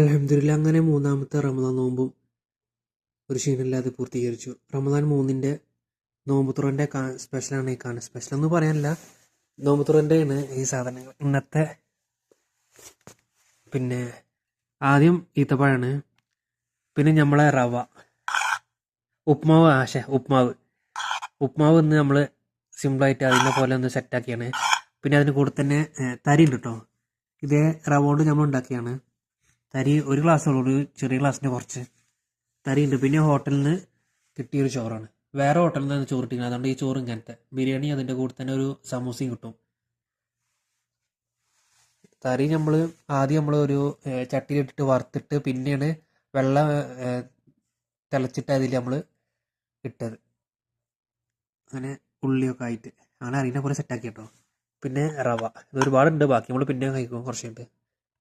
അൽഹംദുലില്ലാ അങ്ങനെ മൂന്നാമത്തെ റമദാൻ നോമ്പും ഒരു ക്ഷീണമില്ലാതെ പൂർത്തീകരിച്ചു. റമദാൻ മൂന്നിന്റെ നോമ്പ് തുറന്റെ സ്പെഷ്യലാണ് ഈ കാണുന്നത് സ്പെഷ്യൽ എന്ന് പറയാനില്ല. നോമ്പ് തുറന്റെയാണ് ഈ സാധനങ്ങൾ. ഇന്നത്തെ പിന്നെ ആദ്യം ഈത്തപ്പഴമാണ് പിന്നെ നമ്മളെ റവ. ഉപ്മാവ് ആശ ഉപ്മാവ്. ഉപ്മാവ് ഇന്ന് നമ്മൾ സിമ്പിളായിട്ട് അതിനെ പോലെ ഒന്ന് സെറ്റാക്കിയാണ് പിന്നെ അതിന് കൂടെ തന്നെ തരി ഉണ്ട് കേട്ടോ ഇതേ റവ കൊണ്ട് നമ്മൾ ഉണ്ടാക്കിയാണ്. തരി ഒരു ഗ്ലാസ് ഉള്ളൂ ഒരു ചെറിയ ഗ്ലാസ്സിന്റെ കുറച്ച് തരി ഉണ്ട് പിന്നെ ഹോട്ടലിൽ നിന്ന് കിട്ടിയൊരു ചോറാണ്. വേറെ ഹോട്ടലിൽ നിന്ന് ചോറ് കിട്ടിയത് അതുകൊണ്ട് ഈ ചോറ് ഇങ്ങനത്തെ. ബിരിയാണി അതിന്റെ കൂടെ തന്നെ ഒരു സമൂസയും കിട്ടും. തരി നമ്മൾ ആദ്യം നമ്മൾ ഒരു ചട്ടിയിലിട്ടിട്ട് വറുത്തിട്ട് പിന്നെയാണ് വെള്ളം തിളച്ചിട്ട് അതിൽ നമ്മൾ ഇട്ടത്. അങ്ങനെ ഉള്ളിയൊക്കെ ആയിട്ട്. അങ്ങനെ അറിയുന്ന പോലെ സെറ്റാക്കി കേട്ടോ പിന്നെ റവ. ഇത് ഒരുപാടുണ്ട്. ബാക്കി നമ്മൾ പിന്നെ കഴിക്കും കുറച്ചുണ്ട്